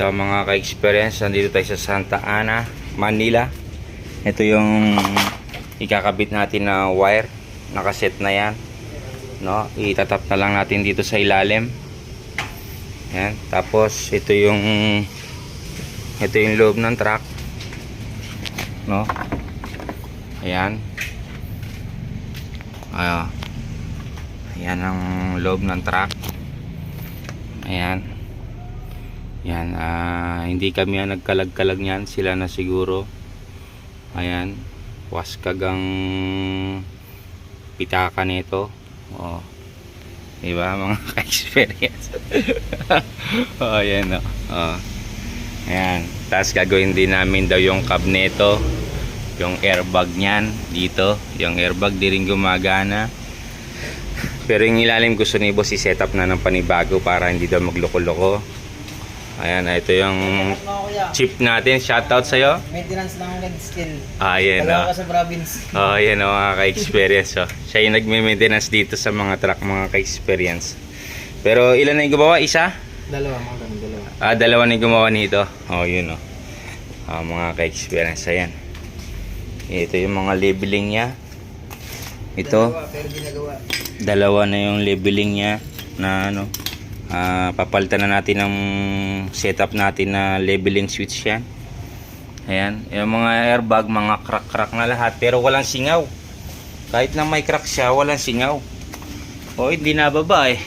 Ito mga ka-experience, nandito tayo sa Santa Ana, Manila. Ito yung ikakabit natin na wire. Nakaset na yan. No? Itatap na lang natin dito sa ilalim. Yan. Tapos ito yung ito yung loob ng truck. No? Ayan. Ayan. Ayan ang loob ng truck. Ayan. Yan, ah, hindi kami ang nagkalag-kalag niyan, sila na siguro. Ayan, waskag ang pitaka nito. Oh. Diba, mga ka-experience. oh, ayan, oh. oh. Ayan, tapos gagawin din namin daw yung cab nito. Yung airbag niyan, dito. Yung airbag di rin gumagana. Pero yung ilalim gusto ni boss i-set up na ng panibago para hindi daw magloko-loko. Ayan, ito yung chip natin. Shoutout sa'yo. maintenance lang ng skill. Ayan, oh. Dalawa ka sa province. Oh, ayan oh, mga ka-experience. Oh. Siya yung nagme-maintenance dito sa mga truck, mga ka-experience. Pero ilan na yung gumawa? Isa? Dalawa, mga ganun, dalawa. Ah, dalawa na yung gumawa nito. Oh, yun oh. Ah, mga ka-experience. Ayan. Ito yung mga labeling niya. Ito. Dalawa, pero ginagawa. dalawa na yung labeling niya na ano ah, papalitan na natin ng setup natin na labeling switch yan. Ayan. Yung mga airbag mga crack crack na lahat pero walang singaw. Kahit na may crack siya walang singaw. O hindi nababa eh.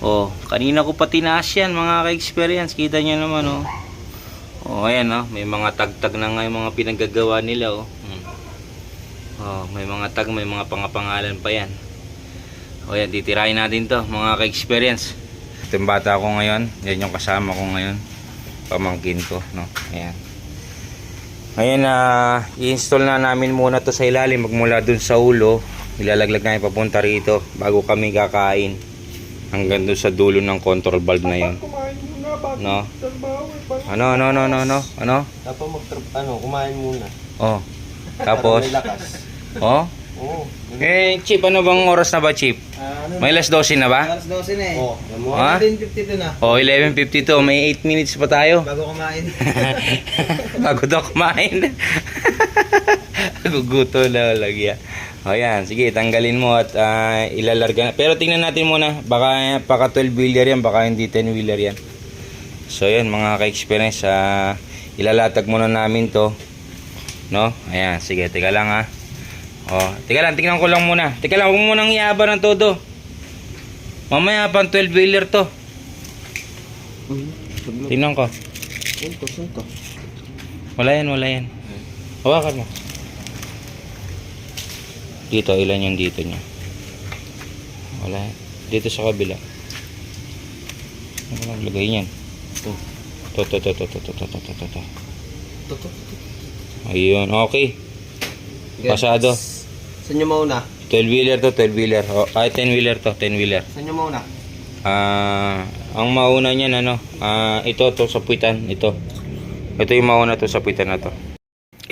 O kanina ko pa tinaas yan mga ka-experience. Kita nyo naman oh o ayan oh may mga tagtag na nga yung mga pinagagawa nila oh Hmm. Oh, may mga tag, may mga pangapangalan pa yan. O yan, titirahin natin to, mga ka-experience. Ito yung bata ko ngayon, yan yung kasama ko ngayon. Pamangkin ko, no? Ayan. Ngayon na i-install na namin muna to sa ilalim magmula dun sa ulo. Ilalaglag namin papunta rito bago kami kakain. Hanggang dun sa dulo ng control valve na yun. No? Ano, ano, ano, ano, ano? Ano? Dapat mag ano, kumain muna. Oh. Tapos, May lakas. oh. Oo. Eh, Chip, ano bang oras na ba, Chip? Ah, ano? May alas 12 na ba? Alas 12 na eh. Oh, Ha? 11.52 na. O, 11.52. May 8 minutes pa tayo. Bago kumain. Bago daw kumain. Guguto na lagya. O yan, sige, tanggalin mo at ah, ilalarga. Pero tingnan natin muna. Baka, baka 12 wheeler yan, baka hindi 10 wheeler yan. So yan, mga ka-experience. ah, ilalatag muna namin to. No? Ayan, sige, teka lang ha. O, teka lang, tingnan ko lang muna. Teka lang, huwag mo nang iaba ng todo. Mamaya pang 12 wheeler to. Tingnan ko. Sunto, sunto. Wala yan, wala yan. Hawakan mo. Dito, ilan yung dito niya? Wala. Dito sa kabila. Ano lang lagay niyan? To. To, to, to, to, to, to, to, to, to, to. Tuto. Ayun, okay. Pasado. Saan nyo mauna? 12 wheeler to, 12 wheeler. Oh, ay, 10 wheeler to, 10 wheeler. Saan nyo mauna? Ah, ang mauna niyan ano, ah, ito to sa puwitan, ito. Ito yung mauna to sa puwitan na to.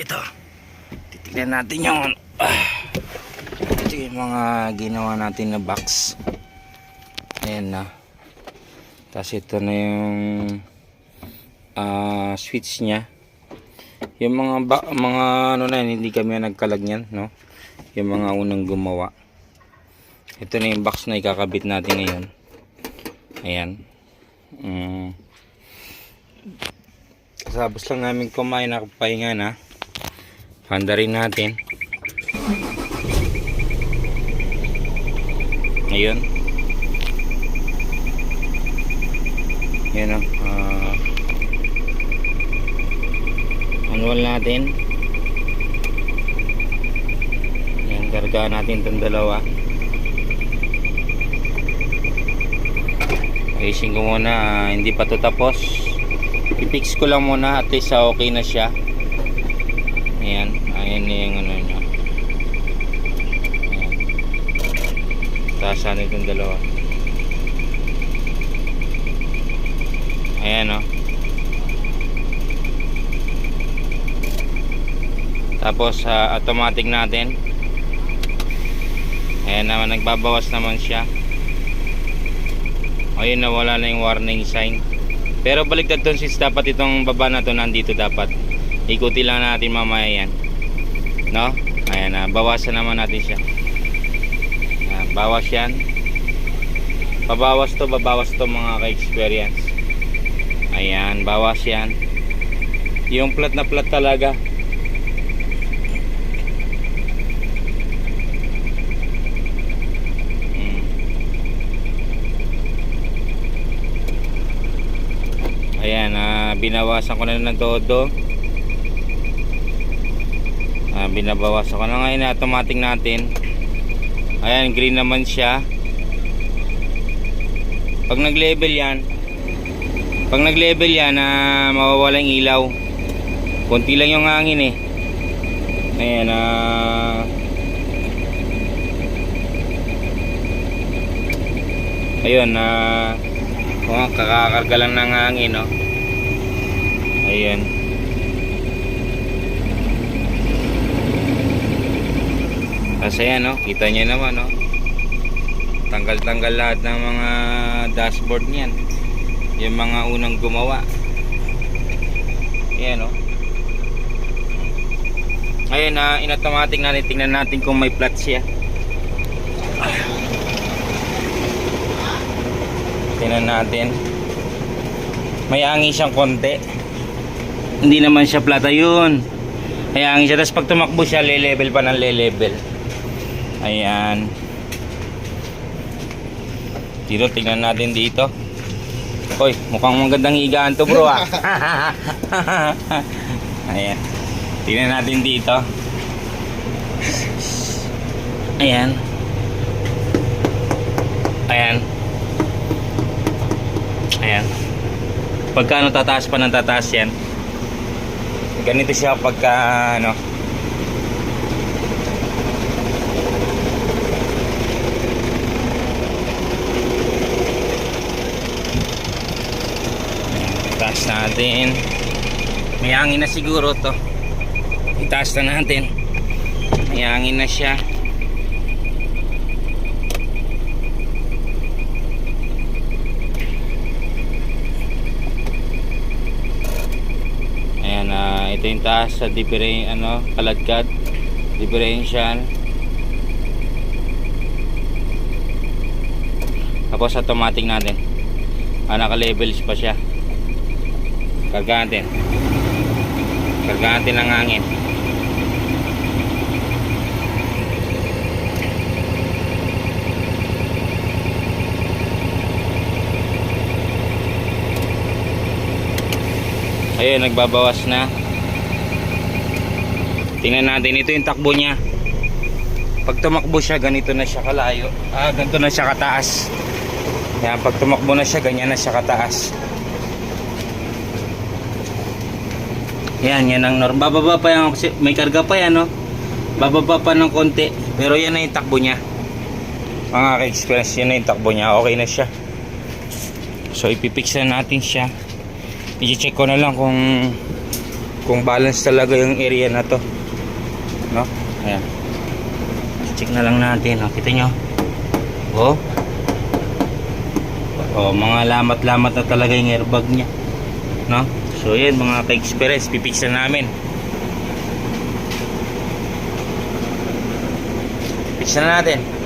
Ito. Titignan natin yung ah, ito yung mga ginawa natin na box. Ayan na. Tapos ito na yung ah, switch niya. Yung mga ba, mga ano na yun, hindi kami nagkalag niyan, no? Yung mga unang gumawa. Ito na yung box na ikakabit natin ngayon. Ayan. Mm. Kasabos lang namin kumain nakapahinga na. Handa rin natin. Ayun. Yan o. ah manual natin. Yan, karga natin itong dalawa. Ayusin ko muna, ah, hindi pa to tapos. I-fix ko lang muna at least ah, okay na siya. Ayan, ayan na yung ano niya. Ayan. Taasan itong dalawa. Ayan o. Tapos sa automatic natin. Ayan naman, nagbabawas naman siya. Ayun, nawala na yung warning sign. Pero baligtad tong switch dapat itong baba na to nandito dapat. Ikuti lang natin mamaya yan. No? Ayan na, bawasan naman natin siya. Ayan, bawas yan. Pabawas to, babawas to mga ka-experience. Ayan, bawas yan. Yung plat na plat talaga. Mm. Ayan, ah, binawasan ko na ng todo. Ah, binabawasan ko na ngayon automatic natin. Ayan, green naman siya. Pag nag-level yan, pag nag-level yan, na mawawala yung ilaw. Konti lang yung hangin eh. Ayan, ah... ayun, na oh, kakakarga lang ng hangin, no? Ayan. Kasi yan, no? Kita nyo naman, no? Tanggal-tanggal lahat ng mga dashboard niyan. Yung mga unang gumawa. Ayan, no? Ngayon, na in-automatic natin. Tingnan natin kung may plat siya. Tingnan natin. May angin siyang konti. Hindi naman siya plata yun. May angin siya. Tapos pag tumakbo siya, le-level pa ng le-level. Ayan. Dito, tingnan natin dito. Hoy, mukhang magandang higaan to bro ah. Ayan. Tingnan natin dito. Ayan. Ayan. Ayan. Pagka ano tataas pa ng tataas yan. Ganito siya pagka ano. Taas natin. May hangin na siguro to. Itaas na natin. May hangin na siya. Ayan, yung taas sa different, ano, kalagkad. Differential. Tapos automatic natin. Ah, naka-levels pa siya. Karga natin. Karga natin ng hangin. Ayun, nagbabawas na. Tingnan natin, ito yung takbo niya. Pag tumakbo siya, ganito na siya kalayo. Ah, ganito na siya kataas. Yan, pag tumakbo na siya, ganyan na siya kataas. Yan, yan ang norm. Bababa pa yan kasi may karga pa yan, no? Bababa pa ng konti. Pero yan na yung takbo niya. Mga ka-express, yan na yung takbo niya. Okay na siya. So, ipipix na natin siya. I-check ko na lang kung kung balance talaga yung area na to. Ayan. Check na lang natin. Oh. Kita nyo? Oh. Oh, mga lamat-lamat na talaga yung airbag niya. No? So, yan mga ka-experience. Pipix na namin. Pix na natin.